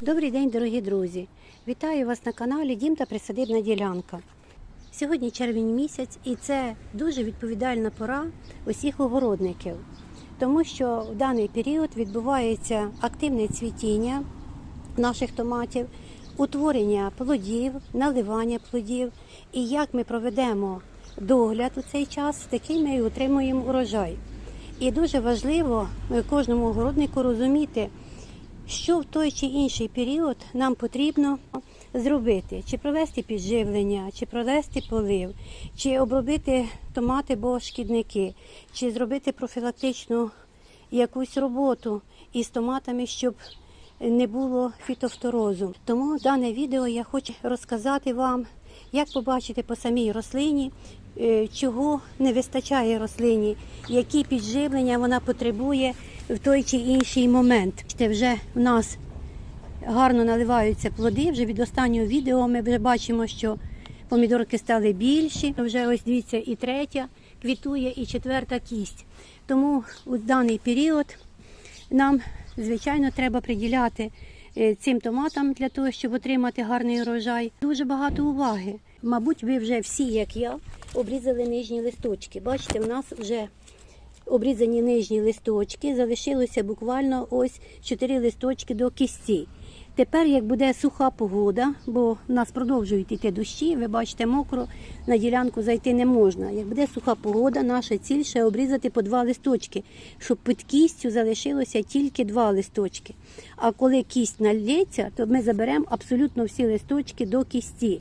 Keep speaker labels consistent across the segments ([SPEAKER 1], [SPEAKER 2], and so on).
[SPEAKER 1] Добрий день, дорогі друзі! Вітаю вас на каналі Дім та Присадибна ділянка. Сьогодні червень місяць, і це дуже відповідальна пора усіх огородників, тому що в даний період відбувається активне цвітіння наших томатів, утворення плодів, наливання плодів. І як ми проведемо догляд у цей час, такий ми і отримуємо урожай. І дуже важливо е, кожному огороднику розуміти, що в той чи інший період нам потрібно зробити, чи провести підживлення, чи провести полив, чи обробити томати або шкідники, чи зробити профілактичну якусь роботу із томатами, щоб не було фітофторозу. Тому дане відео я хочу розказати вам, як побачити по самій рослині, е, чого не вистачає рослині, які підживлення вона потребує в той чи інший момент. Бачите, Вже в нас гарно наливаються плоди. Вже від останнього відео ми вже бачимо, що помідорки стали більші. Вже ось дивіться, і третя квітує, і четверта кість. Тому у даний період нам, звичайно, треба приділяти е, цим томатам для того, щоб отримати гарний урожай. Дуже багато уваги. Мабуть, ви вже всі, як я, обрізали нижні листочки. Бачите, у нас вже обрізані нижні листочки, залишилося буквально ось 4 листочки до кісті. Тепер, як буде суха погода, бо в нас продовжують йти дощі, ви бачите, мокро, на ділянку зайти не можна. Як буде суха погода, наша ціль ще обрізати по два листочки, щоб під кістю залишилося тільки два листочки. А коли кість налється, то ми заберемо абсолютно всі листочки до кісті.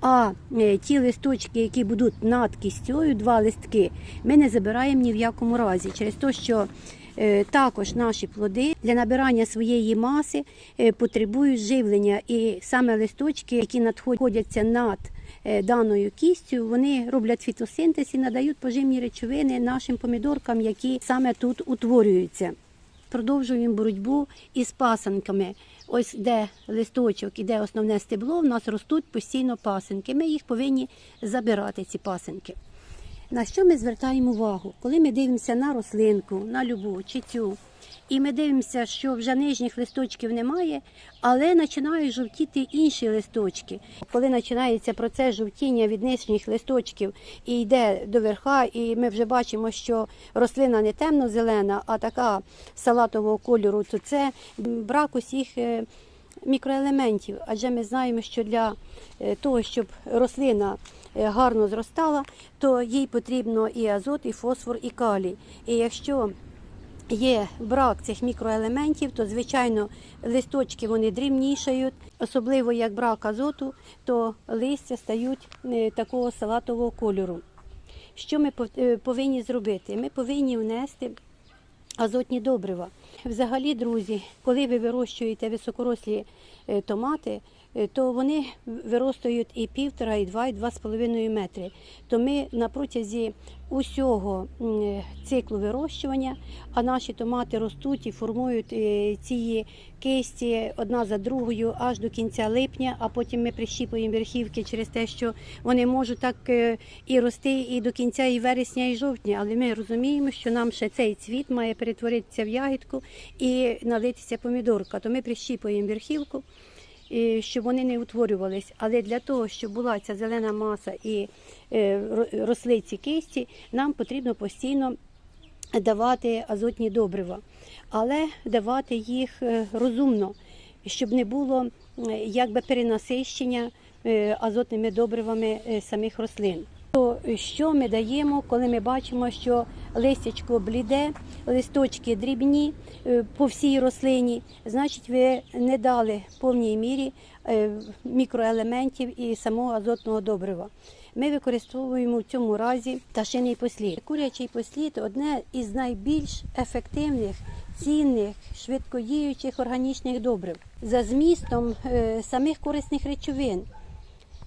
[SPEAKER 1] А е, ті листочки, які будуть над кістю, два листки, ми не забираємо ні в якому разі, через те, що е, також наші плоди для набирання своєї маси е, потребують живлення. І саме листочки, які надходяться над даною кістю, вони роблять фітосинтез і надають поживні речовини нашим помідоркам, які саме тут утворюються. Продовжуємо боротьбу із пасанками. Ось де листочок і де основне стебло, в нас ростуть постійно пасинки. Ми їх повинні забирати, ці пасинки. На що ми звертаємо увагу? Коли ми дивимося на рослинку, на любу чи цю, і ми дивимося, що вже нижніх листочків немає, але починають жовтіти інші листочки. Коли починається процес жовтіння від нижніх листочків і йде до верха, і ми вже бачимо, що рослина не темно-зелена, а така салатового кольору, то це брак усіх е, мікроелементів. Адже ми знаємо, що для е, того, щоб рослина е, гарно зростала, то їй потрібно і азот, і фосфор, і калій. І якщо є брак цих мікроелементів, то звичайно листочки вони дрібнішають, особливо як брак азоту, то листя стають е, такого салатового кольору. Що ми е, повинні зробити? Ми повинні внести азотні добрива. Взагалі, друзі, коли ви вирощуєте високорослі е, томати, то вони виростають і півтора, і два, і два з половиною метри. То ми на протязі усього е, циклу вирощування, а наші томати ростуть і формують е, ці кисті одна за другою аж до кінця липня, а потім ми прищіпуємо верхівки через те, що вони можуть так е, і рости і до кінця і вересня, і жовтня. Але ми розуміємо, що нам ще цей цвіт має перетворитися в ягідку і налитися помідорка. То ми прищіпуємо верхівку. Щоб вони не утворювались, але для того, щоб була ця зелена маса і е, росли ці кисті, нам потрібно постійно давати азотні добрива, але давати їх е, розумно, щоб не було якби перенасищення е, азотними добривами самих рослин. То що ми даємо, коли ми бачимо, що листячко бліде, листочки дрібні е, по всій рослині, значить ви не дали в повній мірі е, мікроелементів і самого азотного добрива. Ми використовуємо в цьому разі пташиний послід. Курячий послід одне із найбільш ефективних, цінних, швидкодіючих органічних добрив за змістом е, самих корисних речовин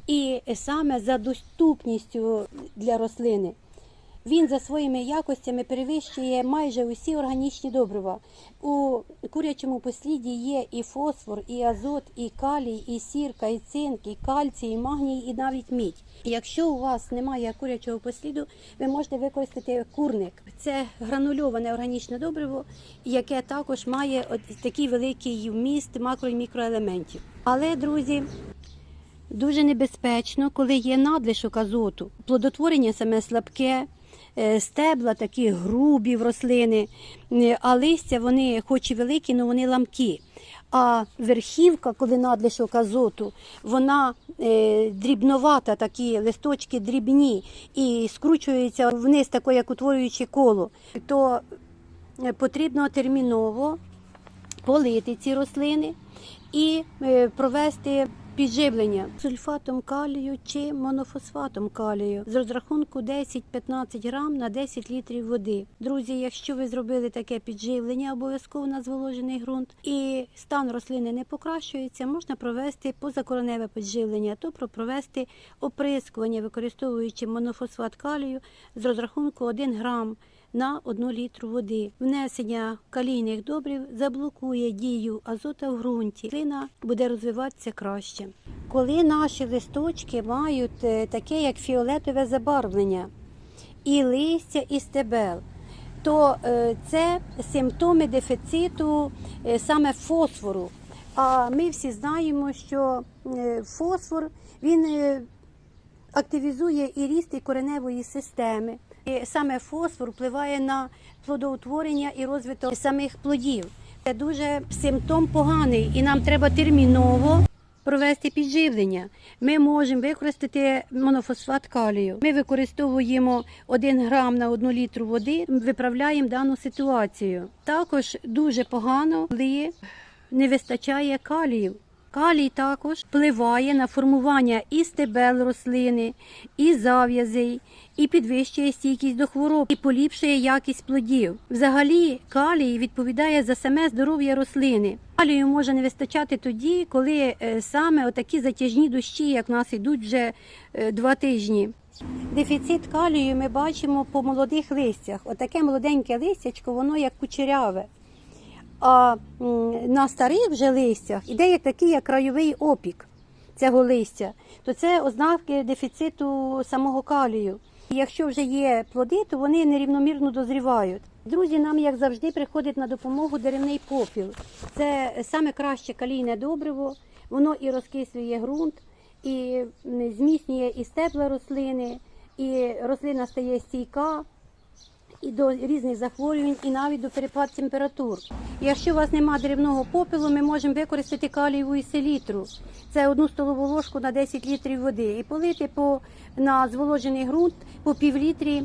[SPEAKER 1] і саме за доступністю для рослини. Він за своїми якостями перевищує майже усі органічні добрива. У курячому посліді є і фосфор, і азот, і калій, і сірка, і цинк, і кальцій, і магній, і навіть мідь. Якщо у вас немає курячого посліду, ви можете використати курник. Це гранульоване органічне добриво, яке також має такий великий вміст макро і мікроелементів. Але, друзі, Дуже небезпечно, коли є надлишок азоту. Плодотворення саме слабке, стебла такі грубі в рослини, е, а листя вони, хоч і великі, але вони ламкі. А верхівка, коли надлишок азоту, вона е, дрібновата, такі листочки дрібні і скручуються вниз, тако, як утворюючи коло, то е, потрібно терміново полити ці рослини і е, провести підживлення сульфатом калію чи монофосфатом калію з розрахунку 10-15 грам на 10 літрів води. Друзі, якщо ви зробили таке підживлення, обов'язково на зволожений ґрунт, і стан рослини не покращується, можна провести позакореневе підживлення, тобто провести оприскування, використовуючи монофосфат калію з розрахунку 1 грам на 1 літру води. Внесення калійних добрив заблокує дію азота в ґрунті. Рослина буде розвиватися краще. Коли наші листочки мають е, таке, як фіолетове забарвлення, і листя, і стебел, то е, це симптоми дефіциту е, саме фосфору. А ми всі знаємо, що фосфор він активізує і ріст і кореневої системи. І саме фосфор впливає на плодоутворення і розвиток самих плодів. Це дуже симптом поганий, і нам треба терміново провести підживлення. Ми можемо використати монофосфат калію. Ми використовуємо 1 грам на 1 літру води, виправляємо дану ситуацію. Також дуже погано, коли не вистачає калію. Калій також впливає на формування і стебел рослини, і зав'язей, і підвищує стійкість до хвороб, і поліпшує якість плодів. Взагалі, калій відповідає за саме здоров'я рослини. Калію може не вистачати тоді, коли е, саме отакі затяжні дощі, як в нас йдуть вже е, два тижні. Дефіцит калію ми бачимо по молодих листях. Отаке молоденьке листячко, воно як кучеряве. А на старих вже листях іде як такий як краєвий опік цього листя, то це ознаки дефіциту самого калію. Якщо вже є плоди, то вони нерівномірно дозрівають. Друзі, нам, як завжди, приходить на допомогу деревний попіл. Це саме краще калійне добриво, воно і розкислює ґрунт, і зміцнює і стебла рослини, і рослина стає стійка і до різних захворювань, і навіть до перепад температур. Якщо у вас немає деревного попелу, ми можемо використати калієву селітру. Це одну столову ложку на 10 літрів води і полити по, на зволожений ґрунт по півлітрі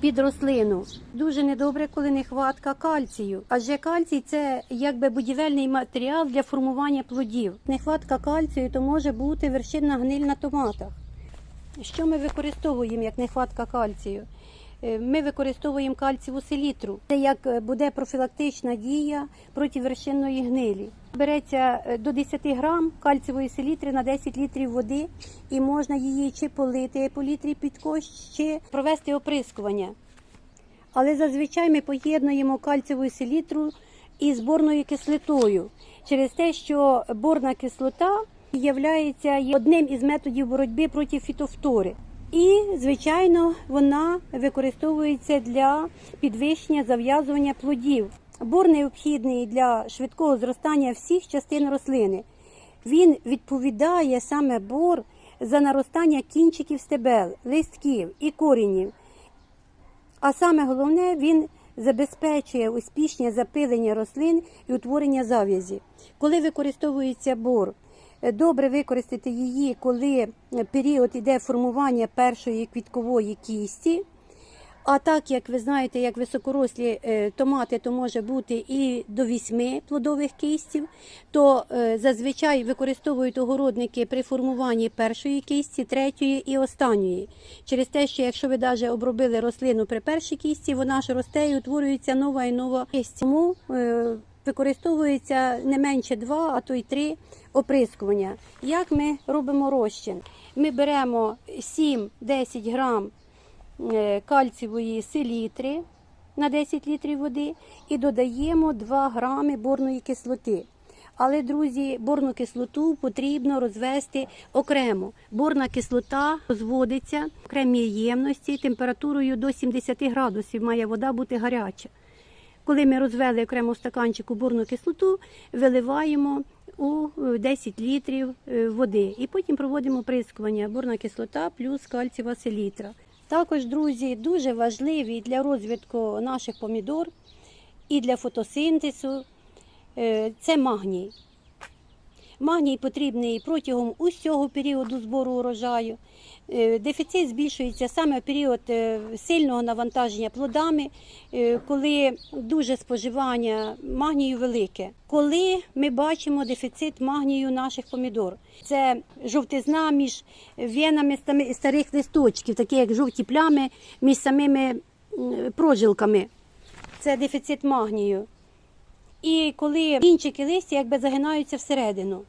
[SPEAKER 1] під рослину. Дуже недобре, коли нехватка кальцію. Адже кальцій це якби будівельний матеріал для формування плодів. Нехватка кальцію то може бути вершинна гниль на томатах. Що ми використовуємо як нехватка кальцію? Е, Ми використовуємо кальцієву селітру. Це як е, буде профілактична дія проти вершинної гнилі. Береться е, до 10 грам кальцієвої селітри на 10 літрів води, і можна її чи полити по літрі під кощ, чи провести оприскування. Але зазвичай ми поєднуємо кальцієву селітру із борною кислотою через те, що борна кислота є одним із методів боротьби проти фітофтори. І, звичайно, вона використовується для підвищення зав'язування плодів. Бор необхідний для швидкого зростання всіх частин рослини. Він відповідає саме бор за наростання кінчиків стебел, листків і корінів. А саме головне, він забезпечує успішне запилення рослин і утворення зав'язі. Коли використовується бор, добре використати її, коли е, період іде формування першої квіткової кісті. А так, як ви знаєте, як високорослі е, томати, то може бути і до вісьми плодових кістів, то е, зазвичай використовують огородники при формуванні першої кісті, третьої і останньої. Через те, що якщо ви навіть обробили рослину при першій кісті, вона ж росте і утворюється нова і нова кість. Тому е, використовується не менше два, а то й три оприскування. Як ми робимо розчин? Ми беремо 7-10 грам е, кальцієвої селітри на 10 літрів води і додаємо 2 грами борної кислоти. Але, друзі, борну кислоту потрібно розвести окремо. Борна кислота розводиться в окремій ємності температурою до 70 градусів. Має вода бути гаряча. Коли ми розвели окремо стаканчику бурну кислоту, виливаємо у е, 10 літрів е, води і потім проводимо прискування бурна кислота плюс кальцієва селітра. Також, друзі, дуже важливі для розвитку наших помідор і для фотосинтезу е, це магній. Магній потрібний протягом усього періоду збору урожаю. Е, Дефіцит збільшується саме в період е, сильного навантаження плодами, е, коли дуже споживання магнію велике. Коли ми бачимо дефіцит магнію наших помідор, це жовтизна між венами старих листочків, такі як жовті плями між самими прожилками. Це дефіцит магнію. І коли кінчики листя якби загинаються всередину.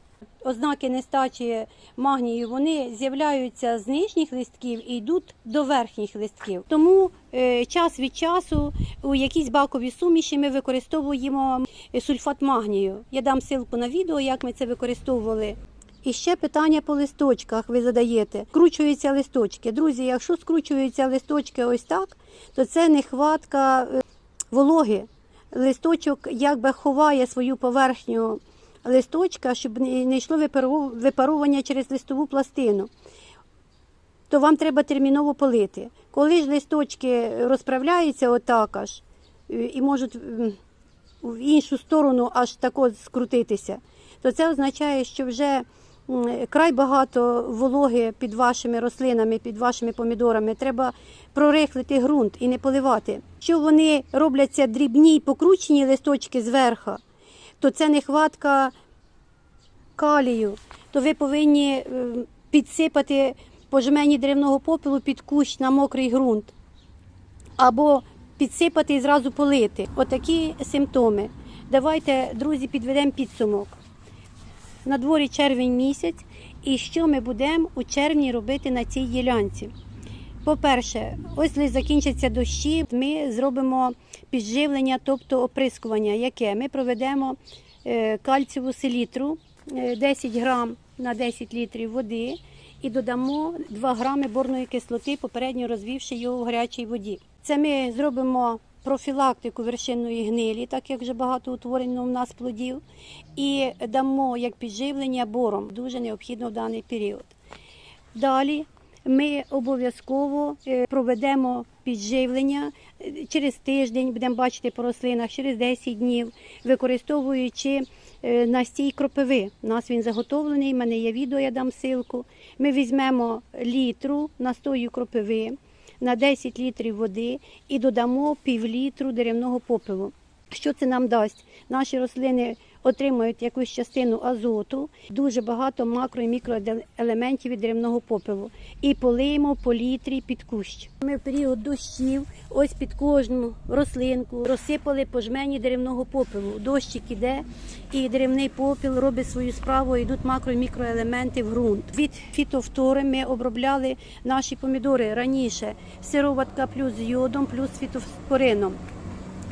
[SPEAKER 1] Ознаки нестачі магнію вони з'являються з нижніх листків і йдуть до верхніх листків. Тому е, час від часу у якійсь баковій суміші ми використовуємо сульфат магнію. Я дам ссылку на відео, як ми це використовували. І ще питання по листочках ви задаєте. Скручуються листочки. Друзі, якщо скручуються листочки ось так, то це нехватка е, вологи. Листочок якби ховає свою поверхню листочка, щоб не йшло випару- випаровування через листову пластину. То вам треба терміново полити. Коли ж листочки розправляються отак аж е, і можуть в іншу сторону аж тако скрутитися, то це означає, що вже край багато вологи під вашими рослинами, під вашими помідорами. Треба прорихлити ґрунт і не поливати. Якщо вони робляться дрібні й покручені листочки зверху, то це нехватка калію, то ви повинні е, підсипати по жмені деревного попелу під кущ на мокрий ґрунт. Або підсипати і зразу полити. Отакі симптоми. Давайте, друзі, підведемо підсумок. На дворі червень місяць, і що ми будемо у червні робити на цій ділянці? По-перше, ось коли закінчаться дощі, ми зробимо підживлення, тобто оприскування. Яке? Ми проведемо е, кальцієву селітру е, 10 грам на 10 літрів води і додамо 2 грами борної кислоти, попередньо розвівши його в гарячій воді. Це ми зробимо профілактику вершинної гнилі, так як вже багато утворено в нас плодів, і дамо як підживлення бором. Дуже необхідно в даний період. Далі ми обов'язково е, проведемо підживлення через тиждень, будемо бачити по рослинах, через 10 днів, використовуючи е, настій кропиви. У нас він заготовлений, в мене є відео, я дам ссылку. Ми візьмемо літру настою кропиви на 10 літрів води і додамо пів літру деревного попелу. Що це нам дасть? Наші рослини отримують якусь частину азоту, дуже багато макро і мікроелементів від деревного попелу. І полиємо по літрі під кущ. Ми в період дощів, ось під кожну рослинку розсипали по жмені деревного попелу. Дощик іде, і деревний попіл робить свою справу, йдуть макро і мікроелементи в ґрунт. Від фітофтори ми обробляли наші помідори раніше. Сироватка плюс йодом, плюс фітоспорином.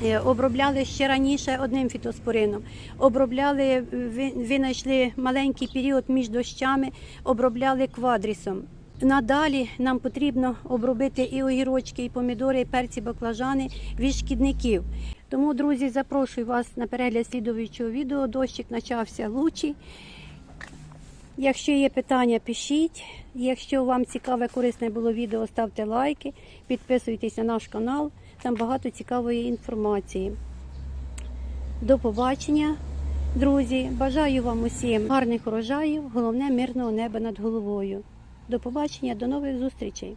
[SPEAKER 1] Е, Обробляли ще раніше одним фітоспорином. Обробляли, е, ви- винайшли маленький період між дощами, обробляли квадрісом. Надалі нам потрібно обробити і огірочки, і помідори, і перці, баклажани від шкідників. Тому, друзі, запрошую вас на перегляд слідуючого відео. Дощик почався лучий. Якщо є питання, пишіть. Якщо вам цікаве, корисне було відео, ставте лайки, підписуйтесь на наш канал. Там багато цікавої інформації. До побачення, друзі! Бажаю вам усім гарних урожаїв, головне мирного неба над головою. До побачення, до нових зустрічей!